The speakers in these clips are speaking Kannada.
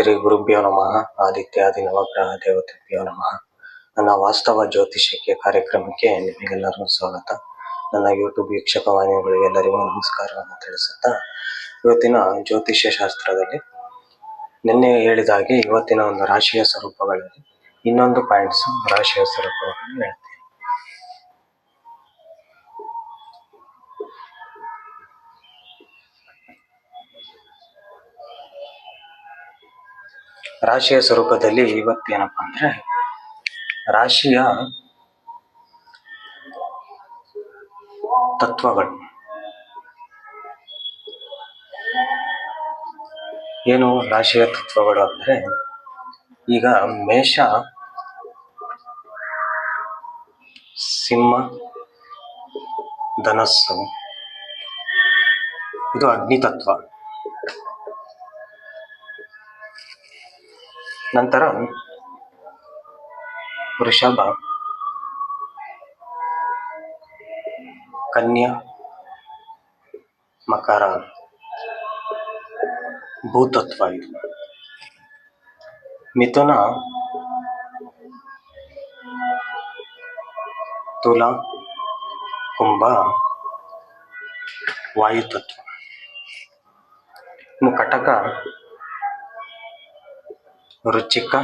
ಶ್ರೀ ಗುರುಭ್ಯೋ ನಮಃ. ಆದಿತ್ಯಾದಿ ನವಗ್ರಹ ದೇವತೆಭ್ಯೋ ನಮಃ. ನನ್ನ ವಾಸ್ತವ ಜ್ಯೋತಿಷ್ಯಕ್ಕೆ ಕಾರ್ಯಕ್ರಮಕ್ಕೆ ನಿಮಗೆಲ್ಲರಿಗೂ ಸ್ವಾಗತ. ನನ್ನ ಯೂಟ್ಯೂಬ್ ವೀಕ್ಷಕ ವಾಹಿನಿಗಳಿಗೆಲ್ಲರಿಗೂ ನಮಸ್ಕಾರವನ್ನು ತಿಳಿಸುತ್ತಾ, ಇವತ್ತಿನ ಜ್ಯೋತಿಷ್ಯ ಶಾಸ್ತ್ರದಲ್ಲಿ ನಿನ್ನೆ ಹೇಳಿದ ಹಾಗೆ ಇವತ್ತಿನ ಒಂದು ರಾಶಿಯ ಸ್ವರೂಪಗಳಲ್ಲಿ ಇನ್ನೊಂದು ಪಾಯಿಂಟ್ಸ್ ರಾಶಿಯ ಸ್ವರೂಪಗಳನ್ನು ಹೇಳ್ತೀನಿ. ರಾಶಿಯ ಸ್ವರೂಪದಲ್ಲಿ ಇವತ್ತೇನಪ್ಪ ಅಂದ್ರೆ ರಾಶಿಯ ತತ್ವಗಳು. ಏನು ರಾಶಿಯ ತತ್ವಗಳು ಅಂದ್ರೆ ಈಗ ಮೇಷ, ಸಿಂಹ, ಧನಸ್ಸು. ಇದು ಅಗ್ನಿ ತತ್ವ ನಂತರ ವೃಷಭ ಕನ್ಯಾ ಮಕರ ಭೂತತ್ವ ಇದು ಮಿಥುನ ತುಲ ಕುಂಭ ವಾಯುತತ್ವ ಇನ್ನು ಕಟಕ ರುಚಿಕ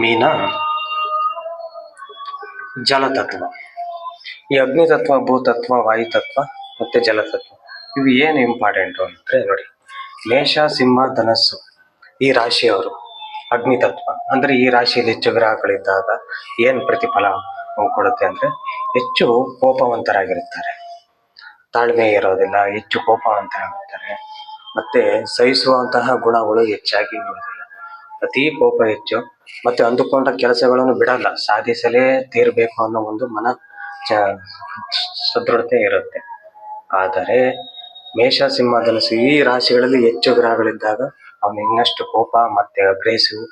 ಮೀನ ಜಲತತ್ವ. ಈ ಅಗ್ನಿ ತತ್ವ ಭೂತತ್ವ, ವಾಯುತತ್ವ ಮತ್ತೆ ಜಲತತ್ವ ಇವು ಏನು ಇಂಪಾರ್ಟೆಂಟು ಅಂದ್ರೆ ನೋಡಿ, ಮೇಷ, ಸಿಂಹ, ಧನಸ್ಸು ಈ ರಾಶಿಯವರು ಅಗ್ನಿ ತತ್ವ ಅಂದ್ರೆ ಈ ರಾಶಿಯಲ್ಲಿ ಹೆಚ್ಚು ಗ್ರಹಗಳಿದ್ದಾಗ ಏನು ಪ್ರತಿಫಲ ಕೊಡುತ್ತೆ ಅಂದ್ರೆ ಹೆಚ್ಚು ಕೋಪವಂತರಾಗಿರುತ್ತಾರೆ. ತಾಳ್ಮೆ ಇರೋದಿಲ್ಲ, ಹೆಚ್ಚು ಕೋಪವಂತರಾಗಿರ್ತಾರೆ. ಮತ್ತೆ ಸಹಿಸುವಂತಹ ಗುಣಗಳು ಹೆಚ್ಚಾಗಿ ಇರುವುದಿಲ್ಲ. ಅತಿ ಕೋಪ ಹೆಚ್ಚು, ಮತ್ತೆ ಅಂದುಕೊಂಡ ಕೆಲಸಗಳನ್ನು ಬಿಡಲ್ಲ, ಸಾಧಿಸಲೇ ತೀರಬೇಕು ಅನ್ನೋ ಒಂದು ಮನ ಚ ಸದೃಢತೆ ಇರುತ್ತೆ. ಆದರೆ ಮೇಷ ಸಿಂಹ ಧನಸ್ಸು ಈ ರಾಶಿಗಳಲ್ಲಿ ಹೆಚ್ಚು ಗ್ರಹಗಳಿದ್ದಾಗ ಅವನು ಇನ್ನಷ್ಟು ಕೋಪ, ಮತ್ತೆ ಅಗ್ರೆಸಿವ್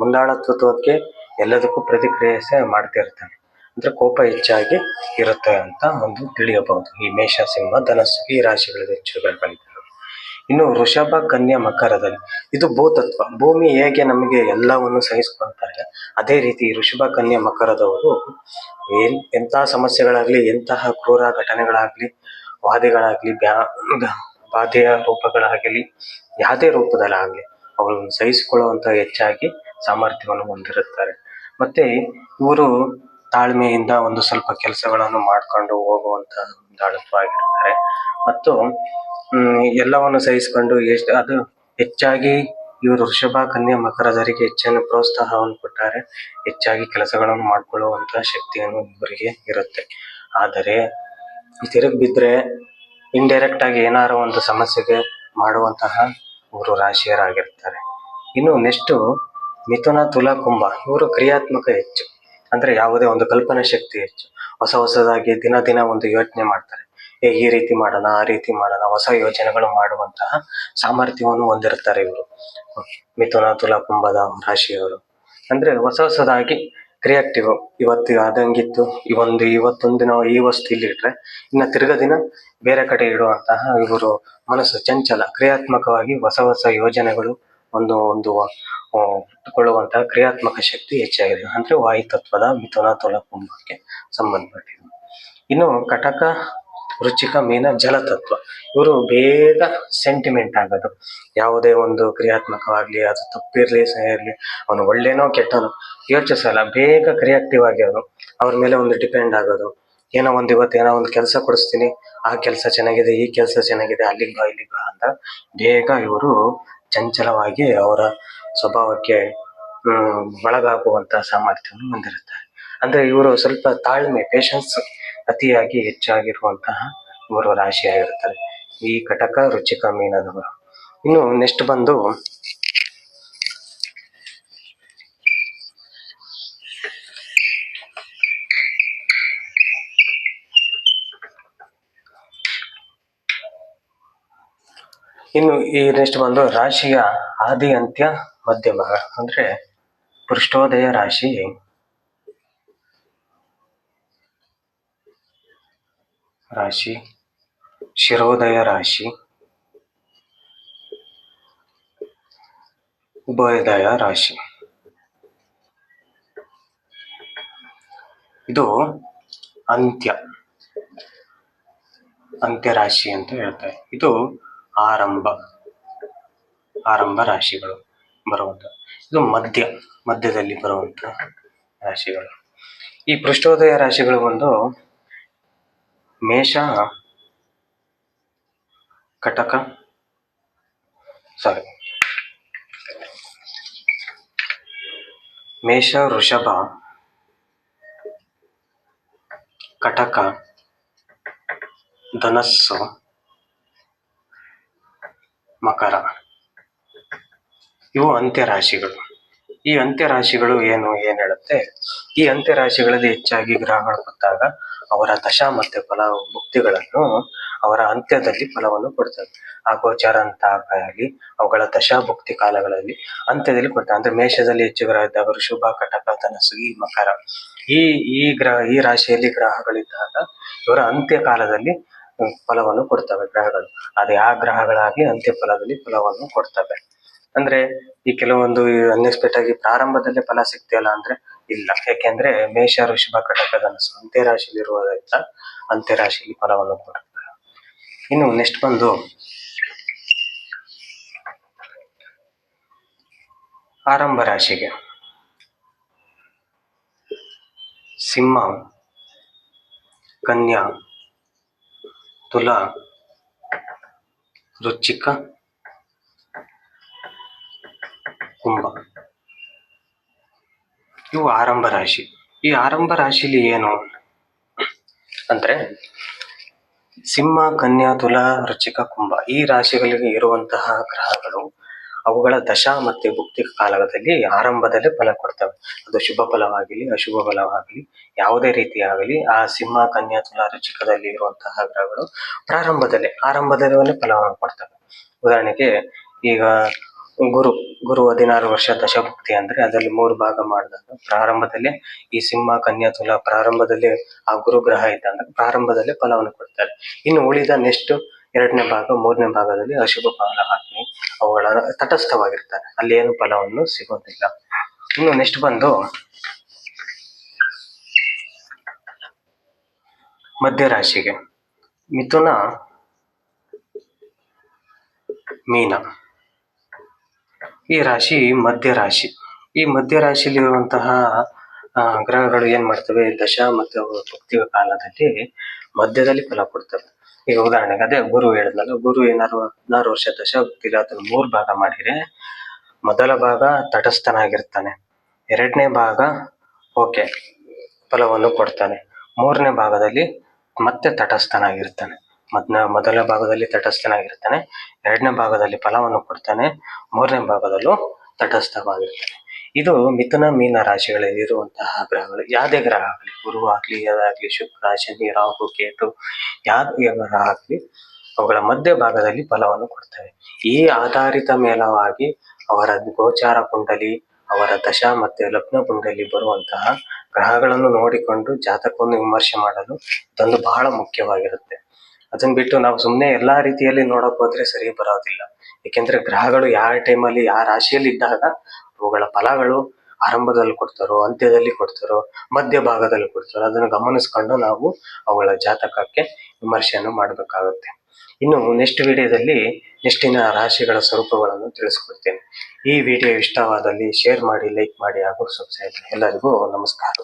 ಮುಂದಾಳತ್ವತ್ವಕ್ಕೆ ಎಲ್ಲದಕ್ಕೂ ಪ್ರತಿಕ್ರಿಯೆ ಮಾಡ್ತಿರ್ತಾನೆ. ಅಂದ್ರೆ ಕೋಪ ಹೆಚ್ಚಾಗಿ ಇರುತ್ತೆ ಅಂತ ಒಂದು ತಿಳಿಯಬಹುದು. ಈ ಮೇಷ ಸಿಂಹ, ಧನಸ್ಸು ಈ ರಾಶಿಗಳಲ್ಲಿ ಹೆಚ್ಚು ಗ್ರಹಗಳಿದ್ದಾವೆ ಇನ್ನು ವೃಷಭ ಕನ್ಯಾ ಮಕರದಲ್ಲಿ. ಇದು ಭೂತತ್ವ. ಭೂಮಿ ಹೇಗೆ ನಮಗೆ ಎಲ್ಲವನ್ನು ಸಹಿಸ್ಕೊಂತಾರೆ ಅದೇ ರೀತಿ ವೃಷಭ ಕನ್ಯಾ ಮಕರದವರು ಏನ್ ಎಂತಹ ಸಮಸ್ಯೆಗಳಾಗ್ಲಿ, ಎಂತಹ ಕ್ರೂರ ಘಟನೆಗಳಾಗ್ಲಿ, ವಾದಿಗಳಾಗ್ಲಿ, ಬ್ಯಾ, ಬಾಧೆಯ ರೂಪಗಳಾಗಲಿ, ಯಾವುದೇ ರೂಪದಲ್ಲಾಗಲಿ ಅವರನ್ನು ಸಹಿಸಿಕೊಳ್ಳುವಂತ ಹೆಚ್ಚಾಗಿ ಸಾಮರ್ಥ್ಯವನ್ನು ಹೊಂದಿರುತ್ತಾರೆ. ಮತ್ತೆ ಇವರು ತಾಳ್ಮೆಯಿಂದ ಒಂದು ಸ್ವಲ್ಪ ಕೆಲಸಗಳನ್ನು ಮಾಡ್ಕೊಂಡು ಹೋಗುವಂತ ದಾಳತ್ವಾಗಿರ್ತಾರೆ ಮತ್ತು ಎಲ್ಲವನ್ನು ಸಹಿಸಿಕೊಂಡು ಎಷ್ಟು ಅದು ಹೆಚ್ಚಾಗಿ ಇವರು ವೃಷಭ ಕನ್ಯಾ ಮಕರದರಿಗೆ ಹೆಚ್ಚಿನ ಪ್ರೋತ್ಸಾಹವನ್ನು ಕೊಟ್ಟಾರೆ. ಹೆಚ್ಚಾಗಿ ಕೆಲಸಗಳನ್ನು ಮಾಡಿಕೊಳ್ಳುವಂತಹ ಶಕ್ತಿಯನ್ನು ಇವರಿಗೆ ಇರುತ್ತೆ. ಆದರೆ ತಿರುಗಿ ಬಿದ್ದರೆ ಇಂಡೈರೆಕ್ಟ್ ಆಗಿ ಏನಾರ ಒಂದು ಸಮಸ್ಯೆಗೆ ಮಾಡುವಂತಹ ಇವರು ರಾಶಿಯರಾಗಿರ್ತಾರೆ. ಇನ್ನು ನೆಕ್ಸ್ಟು ಮಿಥುನ, ತುಲಾ, ಕುಂಭ, ಇವರು ಕ್ರಿಯಾತ್ಮಕ ಹೆಚ್ಚು. ಅಂದ್ರೆ ಯಾವುದೇ ಒಂದು ಕಲ್ಪನಾ ಶಕ್ತಿ ಹೆಚ್ಚು. ಹೊಸ ಹೊಸದಾಗಿ ದಿನ ದಿನ ಒಂದು ಯೋಚನೆ ಮಾಡ್ತಾರೆ. ಈ ರೀತಿ ಮಾಡೋಣ, ಆ ರೀತಿ ಮಾಡೋಣ, ಹೊಸ ಯೋಜನೆಗಳು ಮಾಡುವಂತಹ ಸಾಮರ್ಥ್ಯವನ್ನು ಹೊಂದಿರುತ್ತಾರೆ ಇವರು. ಮಿಥುನ ತುಲಾ ಕುಂಭದ ರಾಶಿಯವರು. ಅಂದ್ರೆ ಹೊಸ ಹೊಸದಾಗಿ ಕ್ರಿಯಾಕ್ಟಿವ್ ಇವತ್ತು ಆದಂಗಿತ್ತು ಈ ಒಂದು ಇವತ್ತೊಂದು ನಾವು ಈ ವಸ್ತು ಇಲ್ಲಿ ಇಟ್ರೆ, ಇನ್ನು ತಿರ್ಗಾ ದಿನ ಬೇರೆ ಕಡೆ ಇಡುವಂತಹ ಇವರು ಮನಸ್ಸು ಚಂಚಲ, ಕ್ರಿಯಾತ್ಮಕವಾಗಿ ಹೊಸ ಹೊಸ ಯೋಜನೆಗಳು ಒಂದು ಒಂದು ಕೊಳ್ಳುವಂತಹ ಕ್ರಿಯಾತ್ಮಕ ಶಕ್ತಿ ಹೆಚ್ಚಾಗಿದೆ. ಅಂದ್ರೆ ವಾಯುತತ್ವದ ಮಿಥುನ ತುಲ ಕುಂಭಕ್ಕೆ ಸಂಬಂಧಪಟ್ಟಿದೆ ಇನ್ನು ಕಟಕ ರುಚಿಕ ಮೀನ ಜಲತತ್ವ. ಇವರು ಬೇಗ ಸೆಂಟಿಮೆಂಟ್ ಆಗೋದು. ಯಾವುದೇ ಒಂದು ಕ್ರಿಯಾತ್ಮಕವಾಗಲಿ, ಅದು ತಪ್ಪಿರಲಿ ಸಹ ಇರಲಿ ಅವನು ಒಳ್ಳೇನೋ ಕೆಟ್ಟನೋ ಯೋಚಿಸಲ್ಲ ಬೇಗ ಕ್ರಿಯಾಕ್ಟಿವ್ ಆಗಿರೋದು ಅವ್ರ ಮೇಲೆ ಒಂದು ಡಿಪೆಂಡ್ ಆಗೋದು. ಏನೋ ಒಂದು ಇವತ್ತು ಏನೋ ಒಂದು ಕೆಲಸ ಕೊಡಿಸ್ತೀನಿ, ಆ ಕೆಲಸ ಚೆನ್ನಾಗಿದೆ, ಈ ಕೆಲಸ ಚೆನ್ನಾಗಿದೆ, ಅಲ್ಲಿಗೆ ಬಾ, ಇಲ್ಲಿಗೆ ಬಾ ಅಂತ ಬೇಗ ಇವರು ಚಂಚಲವಾಗಿ ಅವರ ಸ್ವಭಾವಕ್ಕೆ, ಹ್ಮ್, ಒಳಗಾಗುವಂತ ಸಾಮರ್ಥ್ಯವನ್ನು ಹೊಂದಿರುತ್ತಾರೆ. ಅಂದ್ರೆ ಇವರು ಸ್ವಲ್ಪ ತಾಳ್ಮೆ ಪೇಶನ್ಸ್ ಅತಿಯಾಗಿ ಹೆಚ್ಚಾಗಿರುವಂತಹ ಇವರು ರಾಶಿಯಾಗಿರ್ತಾರೆ ಈ ಕಟಕ ರುಚಿಕ ಮೀನದವರು. ಇನ್ನು ನೆಕ್ಸ್ಟ್ ಬಂದು ಇನ್ನು ಈ ನೆಕ್ಸ್ಟ್ ಬಂದು ರಾಶಿಯ ಆದಿ ಅಂತ್ಯ ಮಧ್ಯಮ, ಅಂದ್ರೆ ಪೃಷ್ಠೋದಯ ರಾಶಿ ರಾಶಿ, ಶಿರೋದಯ ರಾಶಿ, ಉಭಯೋದಯ ರಾಶಿ. ಇದು ಅಂತ್ಯ ಅಂತ್ಯ ರಾಶಿ ಅಂತ ಹೇಳ್ತಾರೆ. ಇದು ಆರಂಭ ಆರಂಭ ರಾಶಿಗಳು ಬರುವಂತ ಇದು ಮಧ್ಯ, ಮಧ್ಯದಲ್ಲಿ ಬರುವಂತ ರಾಶಿಗಳು. ಈ ಪೃಷ್ಠೋದಯ ರಾಶಿಗಳು ಒಂದು ಮೇಷ, ಕಟಕ ಸಾರಿ ಮೇಷ, ವೃಷಭ, ಕಟಕ, ಧನಸ್ಸು, ಮಕರ. ಇವು ಅಂತ್ಯ ರಾಶಿಗಳು ಈ ಅಂತ್ಯ ರಾಶಿಗಳು ಏನು, ಏನ್ ಹೇಳುತ್ತೆ? ಈ ಅಂತ್ಯ ರಾಶಿಗಳಲ್ಲಿ ಹೆಚ್ಚಾಗಿ ಗ್ರಹಗಳು ಬಂದಾಗ ಅವರ ದಶಾ ಮತ್ತೆ ಫಲ ಭುಕ್ತಿಗಳನ್ನು ಅವರ ಅಂತ್ಯದಲ್ಲಿ ಫಲವನ್ನು ಕೊಡ್ತವೆ ಆ ಗೋಚಾರ ಅಂತ ಆಗಲಿ ಅವುಗಳ ದಶಾ ಭುಕ್ತಿ ಕಾಲಗಳಲ್ಲಿ ಅಂತ್ಯದಲ್ಲಿ ಕೊಡ್ತಾರೆ ಅಂದ್ರೆ ಮೇಷದಲ್ಲಿ ಹೆಚ್ಚು ಗ್ರಹ ಇದ್ದವರು ಶುಭ, ಕಟಕ ತನಸು ಈ ಮಕರ. ಈ ಈ ಗ್ರಹ, ಈ ರಾಶಿಯಲ್ಲಿ ಗ್ರಹಗಳಿದ್ದಾಗ ಇವರ ಅಂತ್ಯ ಕಾಲದಲ್ಲಿ ಫಲವನ್ನು ಕೊಡ್ತವೆ ಗ್ರಹಗಳು. ಅದು ಯಾವ ಗ್ರಹಗಳಾಗಿ ಅಂತ್ಯ ಫಲದಲ್ಲಿ ಫಲವನ್ನು ಕೊಡ್ತವೆ. ಅಂದ್ರೆ ಈ ಕೆಲವೊಂದು ಅನ್ಎಕ್ಸ್ಪೆಕ್ಟ್ ಆಗಿ ಪ್ರಾರಂಭದಲ್ಲೇ ಫಲ ಸಿಗ್ತಿಲ್ಲ ಅಂದ್ರೆ ಇಲ್ಲ. ಯಾಕೆಂದ್ರೆ ಮೇಷ ಋಷಭ ಕಟಕ ಧನಸ್ಸು ಅಂತ್ಯ ರಾಶಿಯಲ್ಲಿ ಇರುವುದರಿಂದ ಅಂತ್ಯ ರಾಶಿಯಲ್ಲಿ ಫಲವನ್ನು ಕೊಡುತ್ತೆ. ಇನ್ನು ನೆಕ್ಸ್ಟ್ ಬಂದು ಆರಂಭ ರಾಶಿಗೆ. ಸಿಂಹ, ಕನ್ಯಾ, ತುಲಾ, ವೃಶ್ಚಿಕ, ಕುಂಭ. ಇವು ಆರಂಭ ರಾಶಿ. ಈ ಆರಂಭ ರಾಶಿಲಿ ಏನು ಅಂದ್ರೆ ಸಿಂಹ, ಕನ್ಯಾ, ತುಲಾ, ವೃಶ್ಚಿಕ, ಕುಂಭ ಈ ರಾಶಿಗಳಿಗೆ ಇರುವಂತಹ ಗ್ರಹಗಳು ಅವುಗಳ ದಶಾ ಮತ್ತೆ ಭುಕ್ತಿ ಕಾಲದಲ್ಲಿ ಆರಂಭದಲ್ಲೇ ಫಲ ಕೊಡ್ತವೆ. ಅದು ಶುಭ ಫಲವಾಗಲಿ, ಅಶುಭ ಫಲವಾಗಲಿ, ಯಾವುದೇ ರೀತಿಯಾಗಲಿ ಆ ಸಿಂಹ, ಕನ್ಯಾ, ತುಲಾ, ವೃಶ್ಚಿಕದಲ್ಲಿ ಇರುವಂತಹ ಗ್ರಹಗಳು ಪ್ರಾರಂಭದಲ್ಲೇ, ಆರಂಭದಲ್ಲೇ ಫಲವನ್ನು ಕೊಡ್ತವೆ. ಉದಾಹರಣೆಗೆ ಈಗ ಗುರು ಗುರು ಹದಿನಾರು ವರ್ಷ ದಶಭುಕ್ತಿ ಅಂದ್ರೆ ಅದರಲ್ಲಿ ಮೂರು ಭಾಗ ಮಾಡಿದಾಗ ಪ್ರಾರಂಭದಲ್ಲಿ ಈ ಸಿಂಹ, ಕನ್ಯಾ, ತುಲಾ ಪ್ರಾರಂಭದಲ್ಲಿ ಆ ಗುರು ಗ್ರಹ ಅಂದ್ರೆ ಪ್ರಾರಂಭದಲ್ಲಿ ಫಲವನ್ನು ಕೊಡ್ತಾರೆ. ಇನ್ನು ಉಳಿದ ನೆಕ್ಸ್ಟ್ ಎರಡನೇ ಭಾಗ, ಮೂರನೇ ಭಾಗದಲ್ಲಿ ಅಶುಭ ಫಲ ಹಾಕಿ ಅವುಗಳ ತಟಸ್ಥವಾಗಿರ್ತಾರೆ. ಅಲ್ಲಿ ಏನು ಫಲವನ್ನು ಸಿಗೋದಿಲ್ಲ. ಇನ್ನು ನೆಕ್ಸ್ಟ್ ಬಂದು ಮಧ್ಯ ರಾಶಿಗೆ ಮಿಥುನ, ಮೀನ. ಈ ರಾಶಿ ಮಧ್ಯ ರಾಶಿ. ಈ ಮಧ್ಯ ರಾಶಿಯಲ್ಲಿ ಇರುವಂತಹ ಗ್ರಹಗಳು ಏನ್ ಮಾಡ್ತವೆ? ದಶ ಮತ್ತು ಭಕ್ತಿಯ ಕಾಲದಲ್ಲಿ ಮಧ್ಯದಲ್ಲಿ ಫಲ ಕೊಡ್ತವೆ. ಈಗ ಉದಾಹರಣೆಗೆ ಅದೇ ಗುರು ಹೇಳಿದ್ನಲ್ಲ, ಗುರು ಏನಾರು ಹದಿನಾರು ವರ್ಷ ದಶ ಭಕ್ತಿಲಿ ಅದನ್ನ ಮೂರ್ ಭಾಗ ಮಾಡಿದ್ರೆ ಮೊದಲ ಭಾಗ ತಟಸ್ಥನಾಗಿರ್ತಾನೆ. ಎರಡನೇ ಭಾಗ ಓಕೆ, ಫಲವನ್ನು ಕೊಡ್ತಾನೆ. ಮೂರನೇ ಭಾಗದಲ್ಲಿ ಮತ್ತೆ ತಟಸ್ಥನಾಗಿರ್ತಾನೆ. ಮೊದ್ನ ಮೊದಲ ಭಾಗದಲ್ಲಿ ತಟಸ್ಥನಾಗಿರ್ತಾನೆ, ಎರಡನೇ ಭಾಗದಲ್ಲಿ ಫಲವನ್ನು ಕೊಡ್ತಾನೆ, ಮೂರನೇ ಭಾಗದಲ್ಲೂ ತಟಸ್ಥವಾಗಿರ್ತಾನೆ. ಇದು ಮಿಥುನ ಮೀನ ರಾಶಿಗಳಲ್ಲಿ ಇರುವಂತಹ ಗ್ರಹಗಳು. ಯಾವುದೇ ಗ್ರಹ ಆಗಲಿ, ಗುರು ಆಗ್ಲಿ ಅದಾಗ್ಲಿ ಶುಕ್ರ, ಶನಿ, ರಾಹು, ಕೇತು, ಯಾವುದೇ ಗ್ರಹ ಆಗಲಿ, ಅವುಗಳ ಮಧ್ಯ ಭಾಗದಲ್ಲಿ ಫಲವನ್ನು ಕೊಡ್ತವೆ. ಈ ಆಧಾರಿತ ಮೇಲವಾಗಿ ಅವರ ಗೋಚಾರ ಕುಂಡಲಿ, ಅವರ ದಶಾ ಮತ್ತೆ ಲಗ್ನ ಕುಂಡಲಿ ಬರುವಂತಹ ಗ್ರಹಗಳನ್ನು ನೋಡಿಕೊಂಡು ಜಾತಕವನ್ನು ವಿಮರ್ಶೆ ಮಾಡಲು ಇದೊಂದು ಬಹಳ ಮುಖ್ಯವಾಗಿರುತ್ತೆ. ಅದನ್ನ ಬಿಟ್ಟು ನಾವು ಸುಮ್ಮನೆ ಎಲ್ಲಾ ರೀತಿಯಲ್ಲಿ ನೋಡಕ್ ಹೋದ್ರೆ ಸರಿ ಬರೋದಿಲ್ಲ. ಏಕೆಂದ್ರೆ ಗ್ರಹಗಳು ಯಾವ ಟೈಮಲ್ಲಿ, ಯಾವ ರಾಶಿಯಲ್ಲಿ ಇದ್ದಾಗ ಅವುಗಳ ಫಲಗಳು ಆರಂಭದಲ್ಲಿ ಕೊಡ್ತಾರೋ, ಅಂತ್ಯದಲ್ಲಿ ಕೊಡ್ತಾರೋ, ಮಧ್ಯ ಭಾಗದಲ್ಲಿ ಕೊಡ್ತಾರೋ, ಅದನ್ನು ಗಮನಿಸ್ಕೊಂಡು ನಾವು ಅವುಗಳ ಜಾತಕಕ್ಕೆ ವಿಮರ್ಶೆಯನ್ನು ಮಾಡಬೇಕಾಗುತ್ತೆ. ಇನ್ನು ನೆಕ್ಸ್ಟ್ ವಿಡಿಯೋದಲ್ಲಿ ನೆಕ್ಸ್ಟಿನ ರಾಶಿಗಳ ಸ್ವರೂಪಗಳನ್ನು ತಿಳಿಸ್ಕೊಡ್ತೇನೆ. ಈ ವಿಡಿಯೋ ಇಷ್ಟವಾದಲ್ಲಿ ಶೇರ್ ಮಾಡಿ ಲೈಕ್ ಮಾಡಿ ಹಾಗೂ ಸಬ್ಸ್ಕ್ರೈಬ್ ಎಲ್ಲರಿಗೂ ನಮಸ್ಕಾರ.